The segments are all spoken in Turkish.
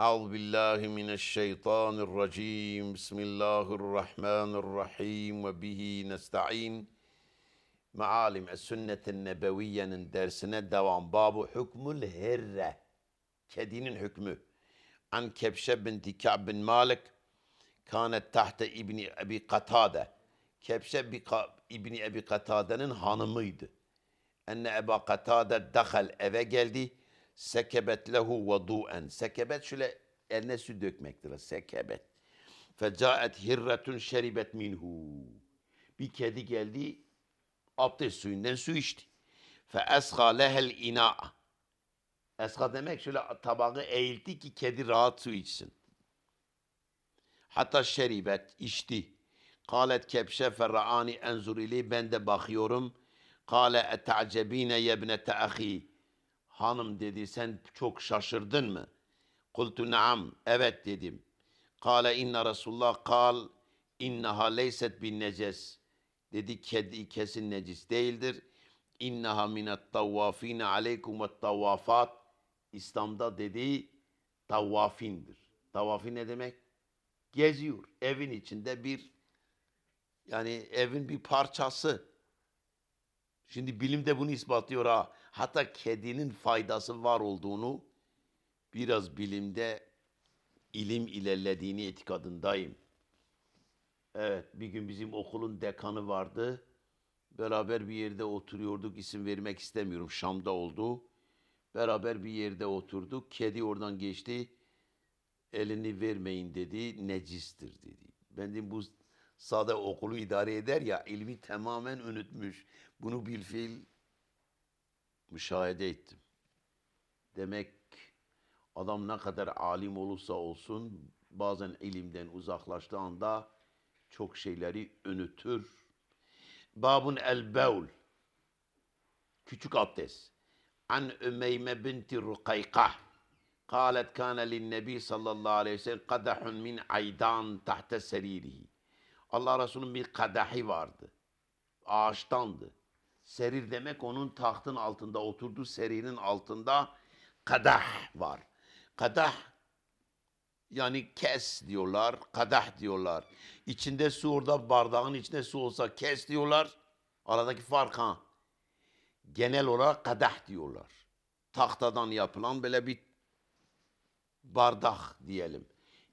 أعوذ بالله من الشيطان الرجيم بسم الله الرحمن الرحيم وبه نستعين Mealim Es-Sünnetin Nebeviye'nin dersine devam. Babu hükmül herre. Kedinin hükmü. An Kebşe binti Ka'b bin Malik kânet tahte İbni Ebi Katade. Kebşe bi Ka- İbni Ebi Katade'nin hanımıydı. Enne Eba Katade dahal eve geldi. Sekebet lehu vadu'en. Sekebet şöyle eline su dökmektir. Sekebet. Fecaet hirretun şeribet minhu. Bir kedi geldi abdest suyundan su içti. Fe esga lehel ina'a. Esga demek şöyle tabağı eğildi ki kedi rahat su içsin. Hatta şeribet içti. Kalet kepşe ferraani enzur ili ben de bakıyorum. Kale eta'cebine yebnete ahi. Hanım dedi sen çok şaşırdın mı? Kultu naam evet dedim. Kale inna Resulullah kal innaha leyset bin neces. Dedi kedi kesin necis değildir. İnnaha minet tavvafine aleykum ve tavvafat. İslam'da dedi tavvafindir. Tavafi ne demek? Geziyor. Evin içinde bir yani evin bir parçası. Şimdi bilim de bunu ispatlıyor ha. Hatta kedinin faydası var olduğunu biraz bilimde ilim ilerlediğini itikadındayım. Evet, bir gün bizim okulun dekanı vardı. Beraber bir yerde oturuyorduk. İsim vermek istemiyorum. Şam'da oldu. Beraber bir yerde oturduk. Kedi oradan geçti. Elini vermeyin dedi. Necistir dedi. Ben dedim bu sade okulu idare eder ya ilmi tamamen unutmuş. Bunu bir fiil müşahede ettim. Demek adam ne kadar alim olursa olsun bazen ilimden uzaklaştığı anda çok şeyleri unutur. Babun el beul. Küçük abdest. An Ümeyme binti Rukayka. Kalet kana lin nebi sallallahu aleyhi ve sellem kadahun min aydan tahta. Allah Resulü'nün bir kadahi vardı. Ağaçtandı. Serir demek onun tahtın altında oturduğu serinin altında kadah var. Kadah yani kes diyorlar, kadah diyorlar. İçinde su orada bardağın içinde su olsa kes diyorlar. Aradaki fark ha. Genel olarak kadah diyorlar. Tahtadan yapılan böyle bir bardak diyelim.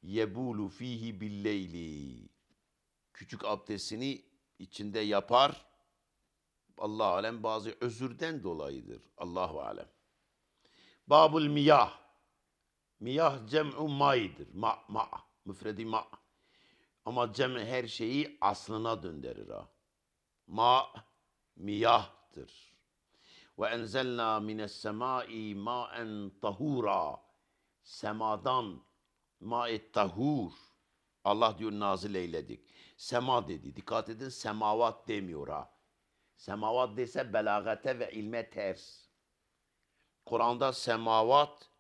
Yebulu fihi billeyli. Küçük abdestini içinde yapar. Allah alem bazı özürden dolayıdır. Allahu alem. Babul miyah. Miyah cem'u ma'idir. Ma, ma, müfredi ma. Ama cem her şeyi aslına döndürür ha. Ma, miyahtır. Ve enzelna mines semai ma'en tahura. Semadan ma'et tahur. Allah diyor nazil eyledik. Sema dedi. Dikkat edin semavat demiyor ha. Semavat dese belagate ve ilme ters. Kur'an'da semavat,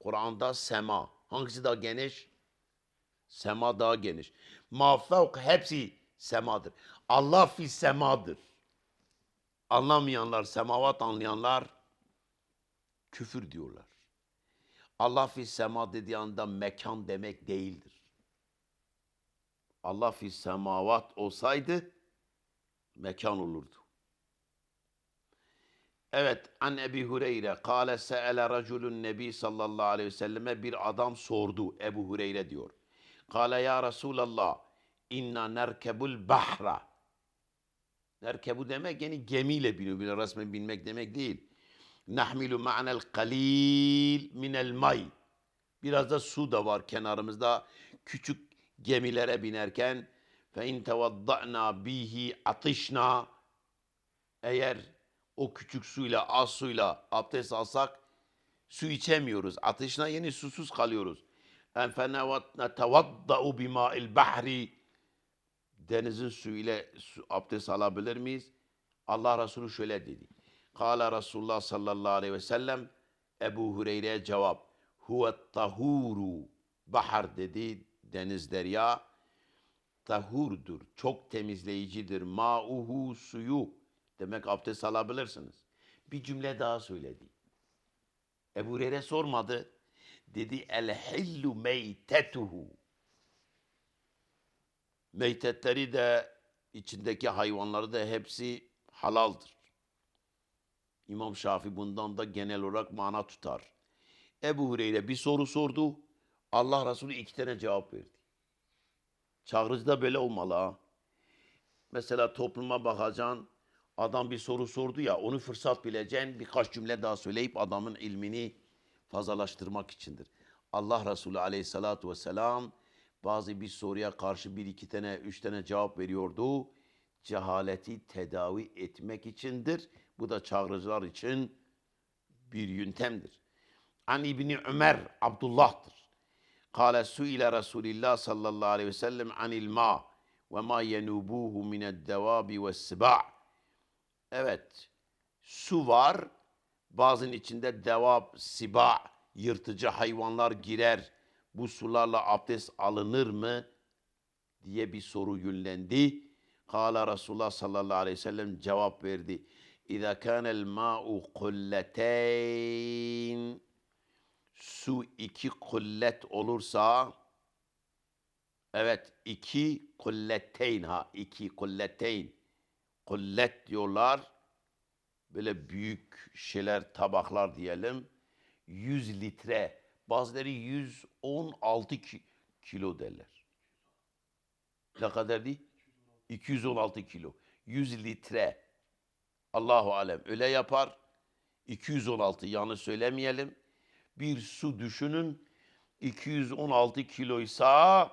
Kur'an'da sema. Hangisi daha geniş? Sema daha geniş. Mafevk hepsi semadır. Allah fi semadır. Anlamayanlar, semavat anlayanlar küfür diyorlar. Allah fi sema dediği anda mekan demek değildir. Allah fi semavat olsaydı mekan olurdu. Evet, an Ebi Hureyre kâle se'ele raculun nebi sallallahu aleyhi ve selleme bir adam sordu. Ebu Hureyre diyor. Kâle ya Resulallah inna nerkebul bahra. Nerkebu demek yani gemiyle biniyor. Bile resmen binmek demek değil. Nahmilu ma'nel kalil minel may. Biraz da su da var kenarımızda. Küçük gemilere binerken fe in tevadda'na bihi atışna eğer o küçük suyla az suyla abdest alsak su içemiyoruz. Ateşine yeni susuz kalıyoruz. En fenevatna tevadda'u bima'il bahri denizin suyu ile su, abdest alabilir miyiz? Allah Resulü şöyle dedi. Kale Resulullah sallallahu aleyhi ve sellem Ebu Hureyre'ye cevap. Huve tahuru. Bahar dedi deniz derya. Tahurdur. Çok temizleyicidir. Ma'uhu suyu. Demek abdest alabilirsiniz. Bir cümle daha söyledi. Ebu Hureyre sormadı. Dedi el hillu meytetuhu. Meytetleri de içindeki hayvanları da hepsi halaldır. İmam Şafii bundan da genel olarak mana tutar. Ebu Hureyre bir soru sordu. Allah Resulü iki tane cevap verdi. Çağrıcı da böyle olmalı ha. Mesela topluma bakacaksın. Adam bir soru sordu ya onu fırsat bileceksin. Birkaç cümle daha söyleyip adamın ilmini fazlalaştırmak içindir. Allah Resulü aleyhissalatu vesselam bazı bir soruya karşı bir iki tane üç tane cevap veriyordu. Cehaleti tedavi etmek içindir. Bu da çağrıcılar için bir yöntemdir. An İbni Ömer Abdullah'tır. Kale suile Resulillah sallallahu aleyhi ve sellem anil ma ve ma yenubuhu mined devabi ve siba. Evet, su var. Bazının içinde devab, siba, yırtıcı hayvanlar girer. Bu sularla abdest alınır mı? diye bir soru yönlendi. Kala Resulullah sallallahu aleyhi ve sellem cevap verdi. İza kanel ma'u kulleteyn su iki kullet olursa evet iki kulleteyn ha iki kulleteyn kullet diyorlar böyle büyük şeyler tabaklar diyelim 100 litre bazıları 116 ki- kilo derler. Ne kadar değil? 216 kilo. 100 litre. Allahu alem öyle yapar. 216 yanlış söylemeyelim. Bir su düşünün 216 kiloysa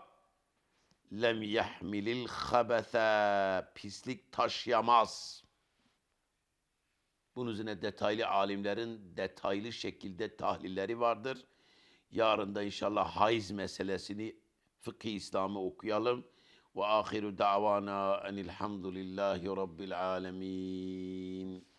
lem yahmilil habese pislik taşıyamaz. Bunun üzerine detaylı alimlerin detaylı şekilde tahlilleri vardır. Yarın da inşallah haiz meselesini fıkıh İslam'ı okuyalım. Ve ahiru davana enilhamdülillahi rabbil alemin.